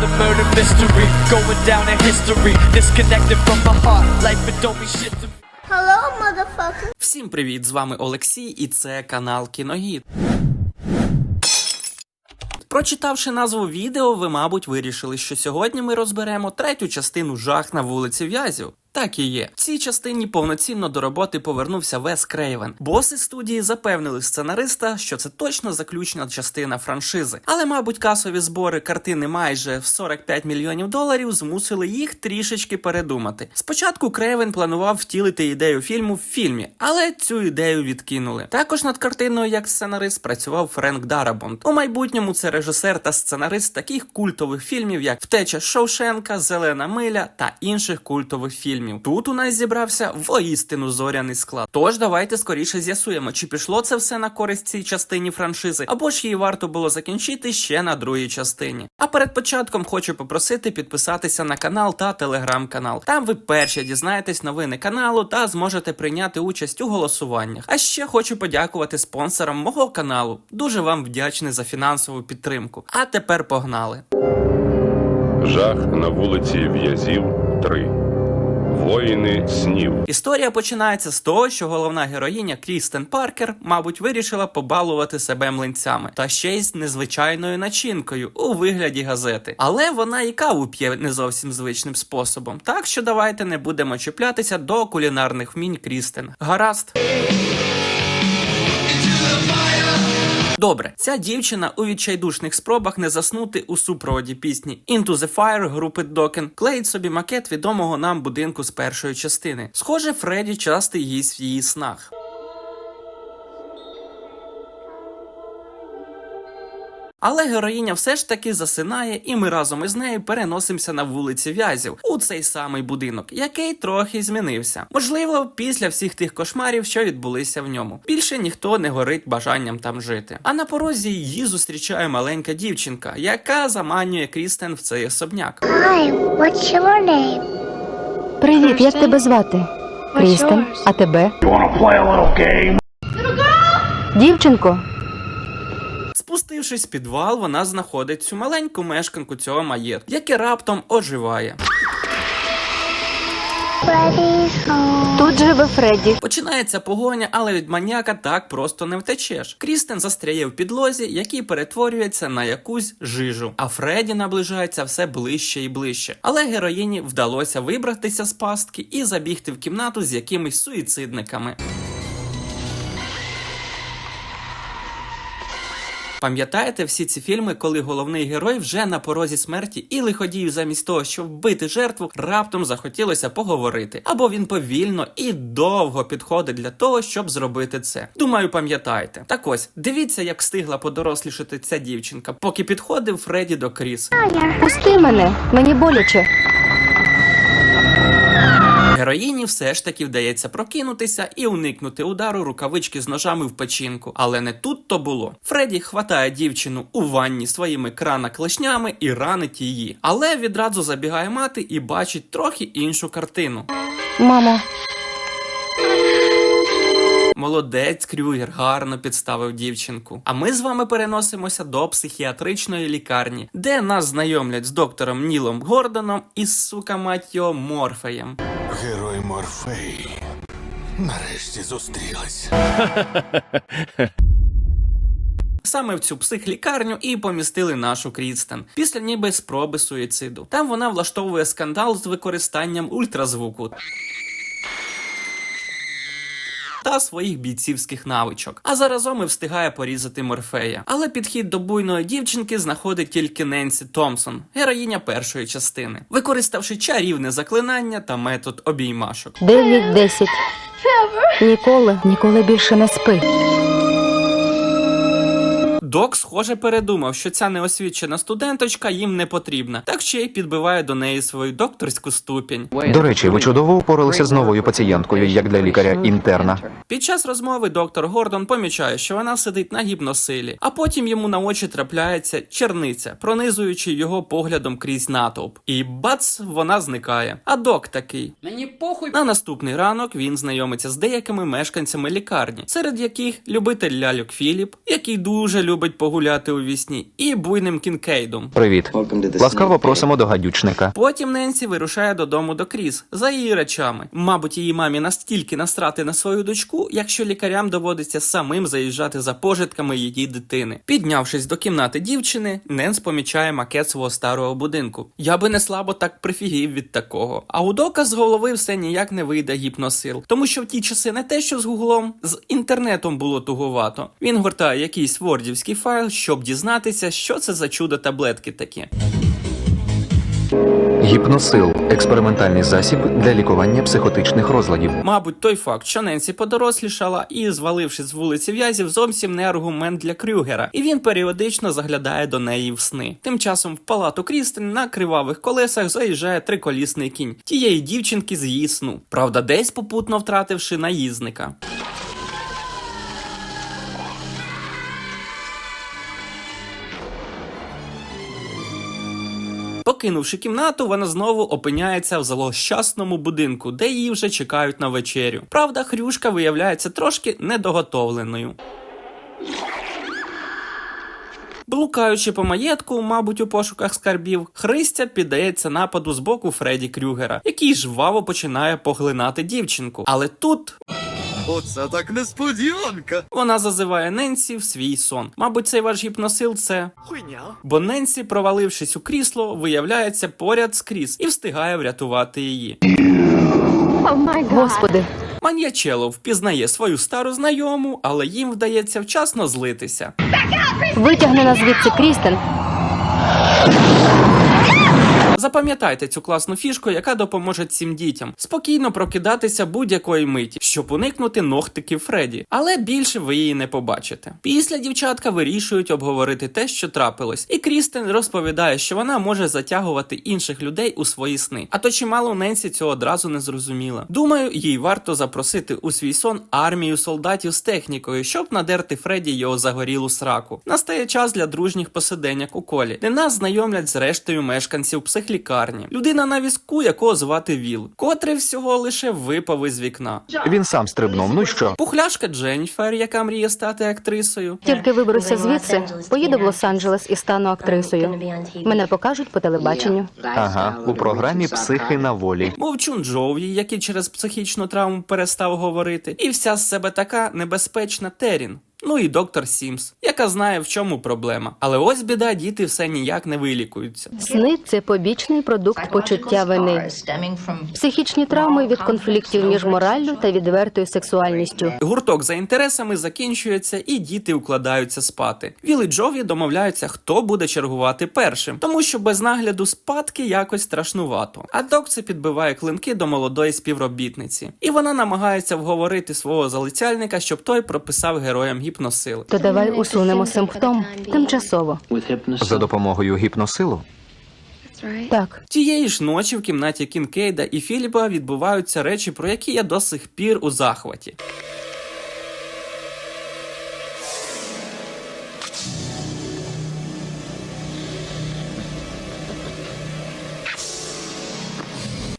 the murder mystery, going down in history. Disconnected from my heart, life it don't mean shit to me. Hello, motherfucker. Всім привіт! З вами Олексій, і це канал Кіногід. Прочитавши назву відео, ви, мабуть, вирішили, що сьогодні ми розберемо третю частину жах на вулиці В'язів. Так і є. В цій частині повноцінно до роботи повернувся Вес Крейвен. Боси студії запевнили сценариста, що це точно заключна частина франшизи. Але, мабуть, касові збори картини майже в 45 мільйонів доларів змусили їх трішечки передумати. Спочатку Крейвен планував втілити ідею фільму в фільмі, але цю ідею відкинули. Також над картиною як сценарист працював Френк Дарабонд. У майбутньому це режисер та сценарист таких культових фільмів, як Втеча Шоушенка, Зелена миля та інших культових фільмів. Тут у нас зібрався воістину зоряний склад. Тож давайте скоріше з'ясуємо, чи пішло це все на користь цій частині франшизи, або ж її варто було закінчити ще на другій частині. А перед початком хочу попросити підписатися на канал та телеграм-канал. Там ви перші дізнаєтесь новини каналу та зможете прийняти участь у голосуваннях. А ще хочу подякувати спонсорам мого каналу. Дуже вам вдячний за фінансову підтримку. А тепер погнали. Жах на вулиці В'язів 3. Воїни снів. Історія починається з того, що головна героїня Крістен Паркер, мабуть, вирішила побалувати себе млинцями та ще й з незвичайною начинкою у вигляді газети. Але вона і каву п'є не зовсім звичним способом. Так що давайте не будемо чіплятися до кулінарних вмінь Крістен. Гаразд. Добре, ця дівчина у відчайдушних спробах не заснути у супроводі пісні Into the Fire групи Докен клеїть собі макет відомого нам будинку з першої частини. Схоже, Фредді часто їсть в її снах. Але героїня все ж таки засинає, і ми разом із нею переносимося на вулиці В'язів у цей самий будинок, який трохи змінився. Можливо, після всіх тих кошмарів, що відбулися в ньому. Більше ніхто не горить бажанням там жити. А на порозі її зустрічає маленька дівчинка, яка заманює Крістен в цей особняк. Hi, what's your name? Привіт, як тебе звати? Крістен, а тебе? Дівчинко, Спустившись в підвал, вона знаходить цю маленьку мешканку цього маєтку, яке раптом оживає. Тут живе Фредді. Починається погоня, але від маніяка так просто не втечеш. Крістен застряє в підлозі, який перетворюється на якусь жижу. А Фредді наближається все ближче і ближче. Але героїні вдалося вибратися з пастки і забігти в кімнату з якимись суїцидниками. Пам'ятаєте всі ці фільми, коли головний герой вже на порозі смерті і лиходію замість того, щоб вбити жертву, раптом захотілося поговорити, або він повільно і довго підходить для того, щоб зробити це. Думаю, пам'ятаєте. Так ось дивіться, як встигла подорослішати ця дівчинка, поки підходив Фредді до Кріс. Пусти мене, мені боляче. Героїні все ж таки вдається прокинутися і уникнути удару рукавички з ножами в печінку. Але не тут то було. Фредді хватає дівчину у ванні своїми крана клешнями і ранить її. Але відразу забігає мати і бачить трохи іншу картину. Мамо, Молодець Крюгер гарно підставив дівчинку. А ми з вами переносимося до психіатричної лікарні, де нас знайомлять з доктором Нілом Гордоном і сука мать його Морфеєм. Герой Морфей. Нарешті зустрілись. Саме в цю психлікарню і помістили нашу Крістен після ніби спроби суїциду. Там вона влаштовує скандал з використанням ультразвуку. Та своїх бійцівських навичок, а заразом і встигає порізати Морфея. Але підхід до буйної дівчинки знаходить тільки Ненсі Томпсон, героїня першої частини, використавши чарівне заклинання та метод обіймашок. 9-10. Ніколи, ніколи більше не спи. Док, схоже, передумав, що ця неосвічена студенточка їм не потрібна, так ще й підбиває до неї свою докторську ступінь. До речі, ви чудово упоралися з новою пацієнткою, як для лікаря-інтерна. Під час розмови доктор Гордон помічає, що вона сидить на гіпносилі, а потім йому на очі трапляється черниця, пронизуючи його поглядом крізь натовп. І бац, вона зникає. А док такий. Мені похуй. На наступний ранок він знайомиться з деякими мешканцями лікарні, серед яких любитель ляльок Філіп, який дуже любить любить погуляти у вісні, і буйним Кінкейдом. Привіт. Ласкаво просимо до гадючника. Потім Ненсі вирушає додому до Кріс за її речами. Мабуть, її мамі настільки настрати на свою дочку, якщо лікарям доводиться самим заїжджати за пожитками її дитини. Піднявшись до кімнати дівчини, Ненс помічає макет свого старого будинку. Я би не слабо так прифігів від такого. А у доказ з голови все ніяк не вийде гіпносил, тому що в ті часи не те, що з гуглом, з інтернетом було туговато. Він гортає якийсь вордівський файл, щоб дізнатися, що це за чудо таблетки такі. Гіпносил експериментальний засіб для лікування психотичних розладів. Мабуть, той факт, що Ненсі подорослішала і, звалившись з вулиці в'язів, зовсім не аргумент для Крюгера, і він періодично заглядає до неї в сни. Тим часом в палату Крістен на кривавих колесах заїжджає триколісний кінь тієї дівчинки з її сну. Правда, десь попутно втративши наїзника. Покинувши кімнату, вона знову опиняється в злощасному будинку, де її вже чекають на вечерю. Правда, хрюшка виявляється трошки недоготовленою. Блукаючи по маєтку, мабуть, у пошуках скарбів, Христя піддається нападу з боку Фредді Крюгера, який жваво починає поглинати дівчинку. Але тут Оце так несподіванка. вона зазиває Ненсі в свій сон. Мабуть, цей ваш гіпносил це. Бо Ненсі, провалившись у крісло, виявляється поряд з Кріс і встигає врятувати її. Господи, Маньячело впізнає свою стару знайому, але їм вдається вчасно злитися. витягни нас звідси Крістен. Запам'ятайте цю класну фішку, яка допоможе цим дітям спокійно прокидатися будь-якої миті, щоб уникнути ногтиків Фредді, але більше ви її не побачите. Після дівчатка вирішують обговорити те, що трапилось, і Крістен розповідає, що вона може затягувати інших людей у свої сни. А то чимало Ненсі цього одразу не зрозуміла. Думаю, їй варто запросити у свій сон армію солдатів з технікою, щоб надерти Фредді його загорілу сраку. Настає час для дружніх посиденьок у колі, де нас знайомлять з рештою мешканців психлікарні. Людина на візку, якого звати Віл, котрий всього лише випав із вікна. Він сам стрибнув. Ну що? Пухляшка Дженніфер, яка мріє стати актрисою. Тільки виберуся звідси, поїду в Лос-Анджелес і стану актрисою. Мене покажуть по телебаченню. Ага, у програмі Психи на волі. Мовчун Джоуї, який через психічну травму перестав говорити, і вся з себе така небезпечна Терін. Ну і доктор Сімс, яка знає в чому проблема. Але ось біда, діти все ніяк не вилікуються. Сни це побічний продукт почуття вини. Психічні травми від конфліктів між мораллю та відвертою сексуальністю. Гурток за інтересами закінчується, і діти укладаються спати. Віл і Джові домовляються, хто буде чергувати першим, тому що без нагляду спадки якось страшнувато. А док це підбиває клинки до молодої співробітниці, і вона намагається вговорити свого залицяльника, щоб той прописав героям гіпносил. То давай усунемо симптом тимчасово. За допомогою гіпносилу. Так, Тієї ж ночі в кімнаті Кінкейда і Філіпа відбуваються речі, про які я до сих пір у захваті.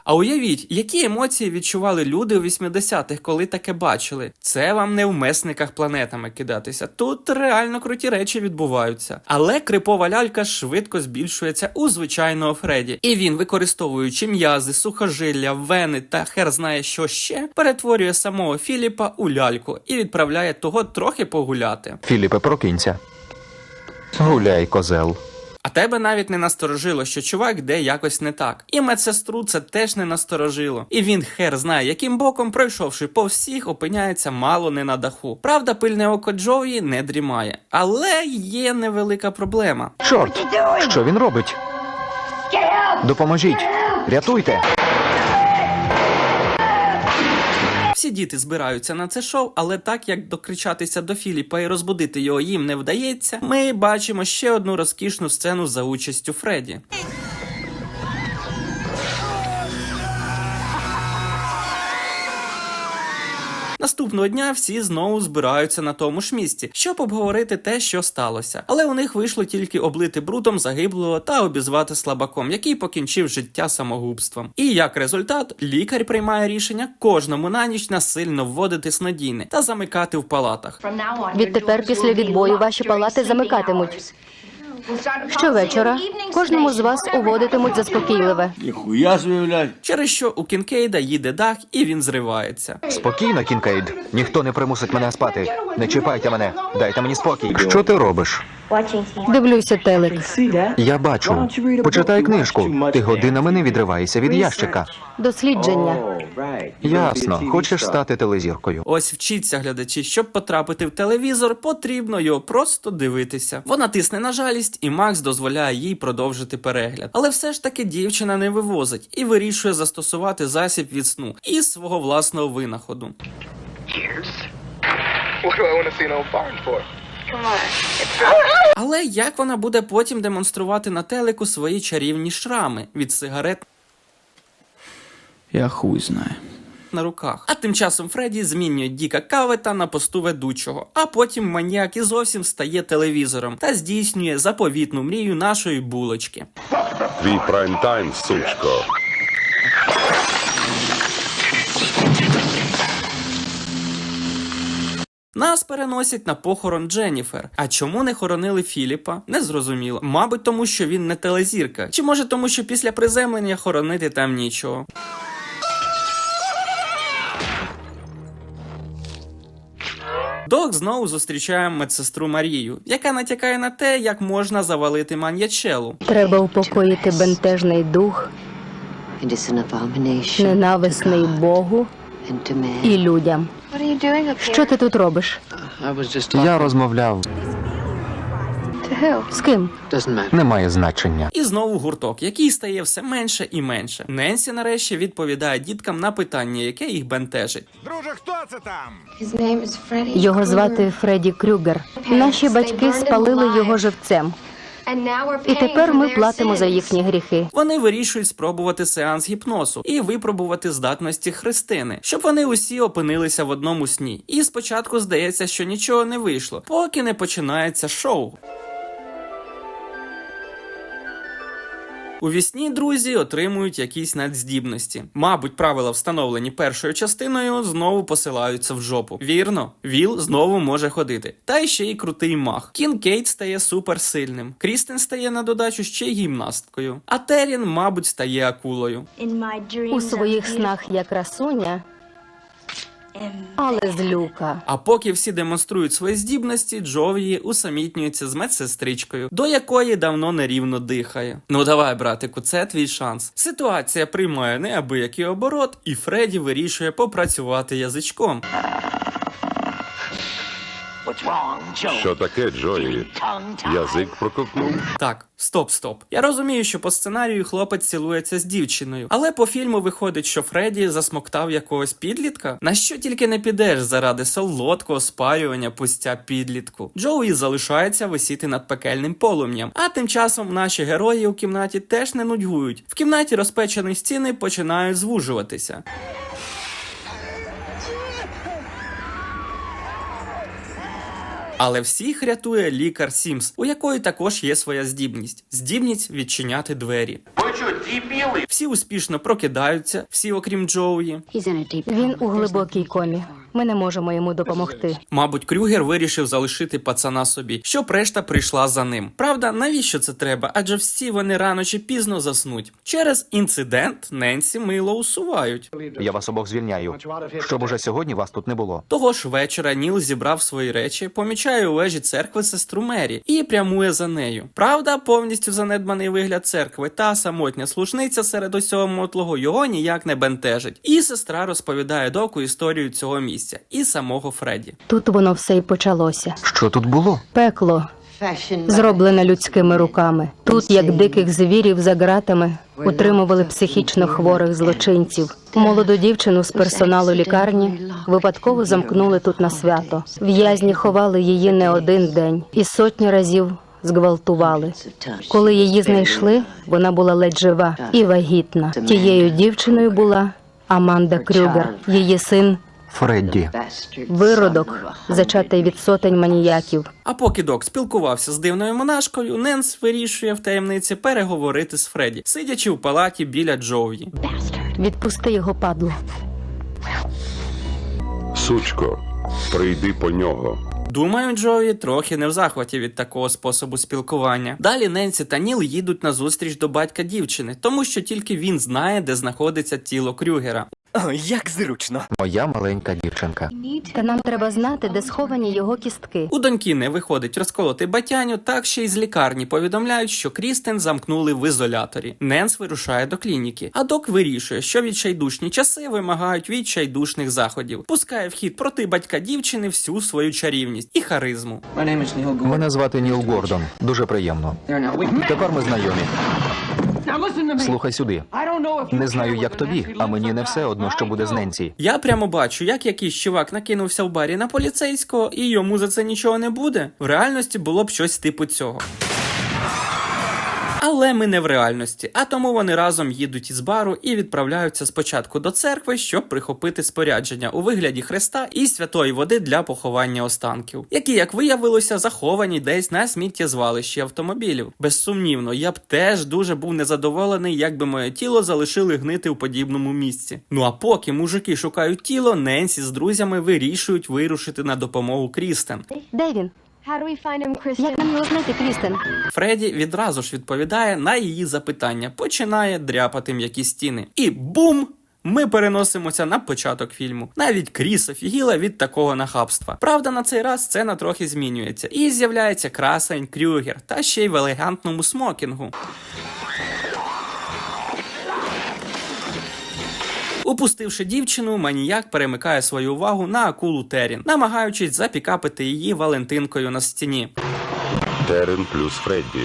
А уявіть, які емоції відчували люди у 80-х, коли таке бачили. Це вам не в месниках планетами кидатися. Тут реально круті речі відбуваються. Але крипова лялька швидко збільшується у звичайного Фредді. І він, використовуючи м'язи, сухожилля, вени та хер знає що ще, перетворює самого Філіпа у ляльку і відправляє того трохи погуляти. Філіпе, прокинься. Гуляй, козел. А тебе навіть не насторожило, що чувак де якось не так. І медсестру це теж не насторожило. І він хер знає, яким боком, пройшовши по всіх, опиняється мало не на даху. Правда, пильне око Джої не дрімає. Але є невелика проблема. Чорт! Що він робить? Допоможіть! Рятуйте! Всі діти збираються на це шоу, але так як докричатися до Філіпа і розбудити його їм не вдається, ми бачимо ще одну розкішну сцену за участю Фредді. Наступного дня всі знову збираються на тому ж місці, щоб обговорити те, що сталося. Але у них вийшло тільки облити брудом загиблого та обізвати слабаком, який покінчив життя самогубством. І як результат, лікар приймає рішення кожному на ніч насильно вводити снодійне та замикати в палатах. Відтепер після відбою ваші палати замикатимуть. Щовечора кожному з вас уводитимуть заспокійливе. Ніхуя собі. Через що у Кінкейда їде дах і він зривається. Спокійно, Кінкейд. Ніхто не примусить мене спати. Не чіпайте мене. Дайте мені спокій. Що ти робиш? Дивлюся телек. Я бачу. Почитай книжку. Ти годинами не відриваєшся від ящика. Дослідження. Ясно. Хочеш стати телезіркою. Ось вчіться глядачі, щоб потрапити в телевізор, потрібно його просто дивитися. Вона тисне на жалість, і Макс дозволяє їй продовжити перегляд. Але все ж таки дівчина не вивозить і вирішує застосувати засіб від сну із свого власного винаходу. Але як вона буде потім демонструвати на телеку свої чарівні шрами від сигарет Я хуй знаю. на руках. А тим часом Фредді змінює Діка Кавета на посту ведучого, а потім маніяк і зовсім стає телевізором та здійснює заповітну мрію нашої булочки. Твій прайм-тайм, сучко. Нас переносять на похорон Дженніфер. А чому не хоронили Філіпа? Незрозуміло. Мабуть, тому що він не телезірка. Чи може тому, що після приземлення хоронити там нічого. Док знову зустрічає медсестру Марію, яка натякає на те, як можна завалити маньячелу. Треба упокоїти бентежний дух, ненависний Богу і людям. Що ти тут робиш? Я розмовляв. З ким? Немає значення. І знову гурток, який стає все менше і менше. Ненсі нарешті відповідає діткам на питання, яке їх бентежить. Друже, хто це там? Його звати Фредді Крюгер. Наші батьки спалили його живцем, і тепер ми платимо за їхні гріхи. Вони вирішують спробувати сеанс гіпнозу і випробувати здатності Христини, щоб вони усі опинилися в одному сні. І спочатку здається, що нічого не вийшло, поки не починається шоу. У вісні друзі отримують якісь надздібності. Мабуть, правила, встановлені першою частиною, знову посилаються в жопу. Вірно, Віл знову може ходити. Та ще й крутий мах. Кін Кейт стає суперсильним. Крістен стає на додачу ще гімнасткою. А Терін, мабуть, стає акулою. У своїх снах я красуня, але злюка. А поки всі демонструють свої здібності, Джовії усамітнюється з медсестричкою, до якої давно нерівно дихає. Ну давай, братику, це твій шанс. Ситуація приймає неабиякий оборот, і Фредді вирішує попрацювати язичком. Що таке, Джої? Язик проковтнув. Так, стоп, стоп. Я розумію, що по сценарію хлопець цілується з дівчиною, але по фільму виходить, що Фредді засмоктав якогось підлітка. На що тільки не підеш заради солодкого спарювання пустя підлітку. Джоуї залишається висіти над пекельним полум'ям. А тим часом наші герої у кімнаті теж не нудьгують. В кімнаті розпечені стіни починають звужуватися. Але всіх рятує лікар Сімс, у якої також є своя здібність здібність відчиняти двері. Всі успішно прокидаються, всі окрім Джоуї. Він у глибокій комі. Ми не можемо йому допомогти. Мабуть, Крюгер вирішив залишити пацана собі, щоб решта прийшла за ним. Правда, навіщо це треба? Адже всі вони рано чи пізно заснуть. Через інцидент Ненсі мило усувають. Я вас обох звільняю. Щоб уже сьогодні вас тут не було. Того ж вечора Ніл зібрав свої речі, помічає у вежі церкви сестру Мері і прямує за нею. Правда, повністю занедбаний вигляд церкви та самотня служниця серед усього мотлого його ніяк не бентежить. І сестра розповідає доку історію цього місця і самого Фредді. Тут воно все й почалося. Що тут було? Пекло, зроблене людськими руками. Тут, як диких звірів за ґратами, утримували психічно хворих злочинців. Молоду дівчину з персоналу лікарні випадково замкнули тут на свято. В'язні ховали її не один день і сотні разів зґвалтували. Коли її знайшли, вона була ледь жива і вагітна. Тією дівчиною була Аманда Крюгер, її син Фредді. Виродок, зачатий від сотень маніяків. А поки док спілкувався з дивною монашкою, Ненс вирішує в таємниці переговорити з Фредді, сидячи в палаті біля Джоуї. Відпусти його, падло. Сучко, прийди по нього. Думаю, Джоуї трохи не в захваті від такого способу спілкування. Далі Ненсі та Ніл їдуть на зустріч до батька дівчини, тому що тільки він знає, де знаходиться тіло Крюгера. О, як зручно. Моя маленька дівчинка. Та нам треба знати, де сховані його кістки. У доньки не виходить розколоти батяню, так ще й з лікарні повідомляють, що Крістен замкнули в ізоляторі. Ненс вирушає до клініки, а док вирішує, що відчайдушні часи вимагають відчайдушних заходів. Пускає в хід проти батька дівчини всю свою чарівність і харизму. Мене звати Ніл Гордон. Дуже приємно. Тепер ми знайомі. Слухай сюди. Не знаю, як тобі, а мені не все одно, що буде з Ненсі. Я прямо бачу, як якийсь чувак накинувся в барі на поліцейського, і йому за це нічого не буде. В реальності було б щось типу цього. Але ми не в реальності, а тому вони разом їдуть із бару і відправляються спочатку до церкви, щоб прихопити спорядження у вигляді хреста і святої води для поховання останків, які, як виявилося, заховані десь на сміттєзвалищі автомобілів. Безсумнівно, я б теж дуже був незадоволений, якби моє тіло залишили гнити у подібному місці. Ну а поки мужики шукають тіло, Ненсі з друзями вирішують вирушити на допомогу Крістен. Де він? Як нам його знайти, Крістен? Фредді відразу ж відповідає на її запитання, починає дряпати м'які стіни. І бум! Ми переносимося на початок фільму. Навіть Кріс офігіла від такого нахабства. Правда, на цей раз сцена трохи змінюється, і з'являється красень Крюгер, та ще й в елегантному смокінгу. Упустивши дівчину, маніяк перемикає свою увагу на акулу Терін, намагаючись запікапити її Валентинкою на стіні. Терен плюс Фредді.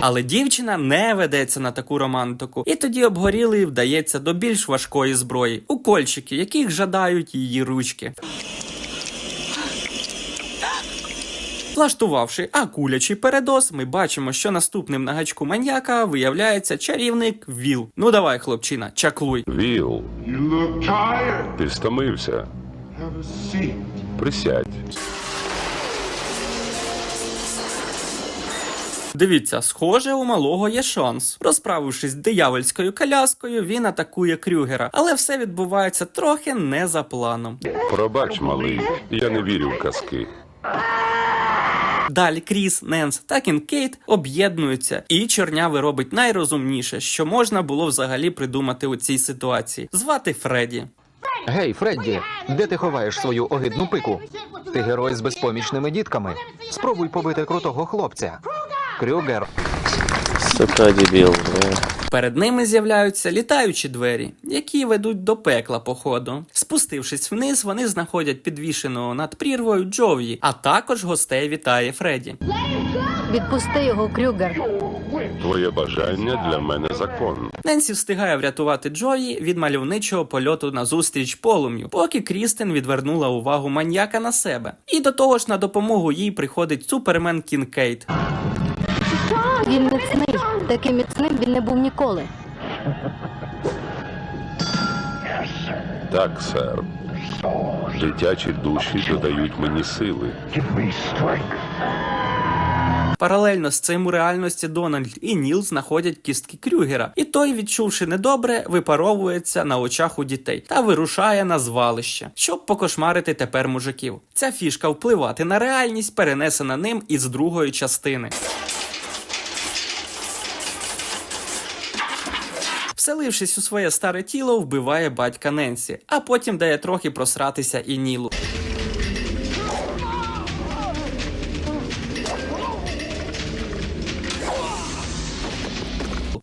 Але дівчина не ведеться на таку романтику, і тоді обгорілий вдається до більш важкої зброї укольчики, яких жадають її ручки. Влаштувавши акулячий передоз, ми бачимо, що наступним на гачку маньяка виявляється чарівник Віл. Ну давай, хлопчина, чаклуй. Віл, ти стомився. Присядь. Дивіться, схоже, у малого є шанс. Розправившись з диявольською коляскою, він атакує Крюгера, але все відбувається трохи не за планом. Пробач, малий, я не вірю в казки. Далі Кріс, Ненс та Кінкейт об'єднуються, і чорнявий робить найрозумніше, що можна було взагалі придумати у цій ситуації звати Фредді. Гей, Фредді, де ти ховаєш свою огидну пику? Ти герой з безпомічними дітками. Спробуй побити крутого хлопця. Крюгер. Сука, дебіл. Перед ними з'являються літаючі двері, які ведуть до пекла походу. Спустившись вниз, вони знаходять підвішеного над прірвою Джов'ї, а також гостей вітає Фредді. Відпусти його, Крюгер. Твоє бажання для мене закон. Ненсі встигає врятувати Джої від мальовничого польоту на зустріч полум'ю, поки Крістен відвернула увагу маньяка на себе. І до того ж на допомогу їй приходить супермен Кінкейт. Він міцний. Таким міцним він не був ніколи. Так, сер. Дитячі душі додають мені сили. Паралельно з цим у реальності Дональд і Ніл знаходять кістки Крюгера, і той, відчувши недобре, випаровується на очах у дітей та вирушає на звалище, щоб покошмарити тепер мужиків. Ця фішка впливати на реальність перенесена ним із другої частини. Вселившись у своє старе тіло, вбиває батька Ненсі, а потім дає трохи просратися і Нілу.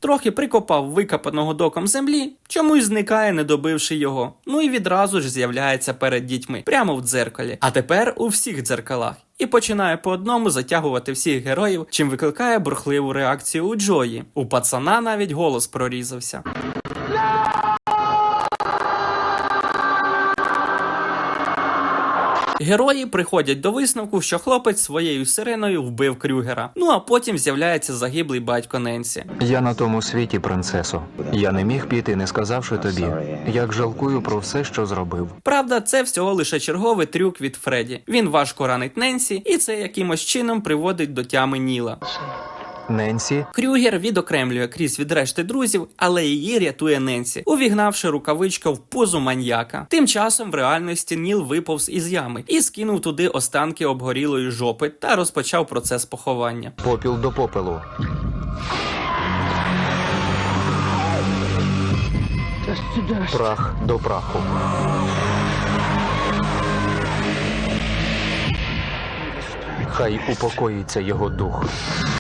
Трохи прикопав викопаного доком землі, чомусь зникає, не добивши його. Ну і відразу ж з'являється перед дітьми, прямо в дзеркалі. А тепер у всіх дзеркалах. І починає по одному затягувати всіх героїв, чим викликає бурхливу реакцію у Джої. У пацана навіть голос прорізався. Герої приходять до висновку, що хлопець своєю сиреною вбив Крюгера. Ну а потім з'являється загиблий батько Ненсі. Я на тому світі, принцесо. Я не міг піти, не сказавши тобі, як жалкую про все, що зробив. Правда, це всього лише черговий трюк від Фредді. Він важко ранить Ненсі, і це якимось чином приводить до тями Ніла. Ненсі, Крюгер відокремлює Кріс від решти друзів, але її рятує Ненсі, увігнавши рукавичка в позу маньяка. Тим часом в реальності Ніл виповз із ями і скинув туди останки обгорілої жопи та розпочав процес поховання. попіл до попелу. Прах до праху. Хай упокоїться його дух.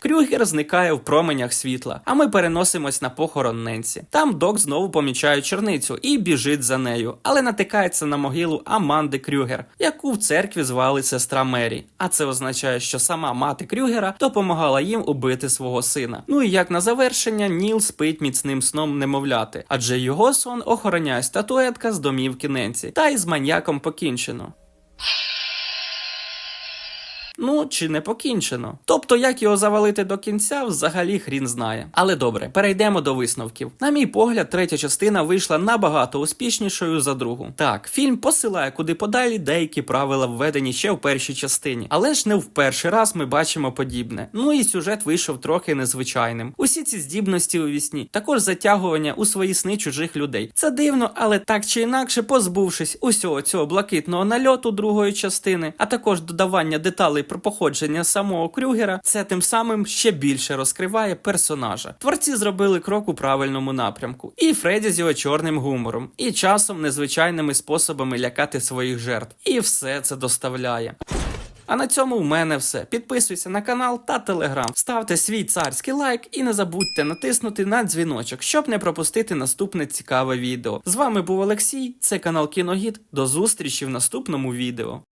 Крюгер зникає в променях світла, а ми переносимось на похорон Ненсі. Там Док знову помічає черницю і біжить за нею, але натикається на могилу Аманди Крюгер, яку в церкві звали сестра Мері. А це означає, що сама мати Крюгера допомагала їм убити свого сина. Ну і як на завершення, Ніл спить міцним сном немовляти, адже його сон охороняє статуетка з домівки Ненсі, та й з маньяком покінчено. Ну чи не покінчено. Тобто, як його завалити до кінця, взагалі хрін знає. Але добре, перейдемо до висновків. На мій погляд, третя частина вийшла набагато успішнішою за другу. Так, фільм посилає куди подалі деякі правила введені ще в першій частині, але ж не в перший раз ми бачимо подібне. Ну і сюжет вийшов трохи незвичайним. Усі ці здібності у вісні, також затягування у свої сни чужих людей. Це дивно, але так чи інакше, позбувшись усього цього блакитного нальоту другої частини, а також додавання деталей про походження самого Крюгера, це тим самим ще більше розкриває персонажа. Творці зробили крок у правильному напрямку. І Фредді з його чорним гумором, і часом незвичайними способами лякати своїх жертв. І все це доставляє. А на цьому в мене все. Підписуйся на канал та телеграм, ставте свій царський лайк і не забудьте натиснути на дзвіночок, щоб не пропустити наступне цікаве відео. З вами був Олексій, це канал Кіногід. До зустрічі в наступному відео.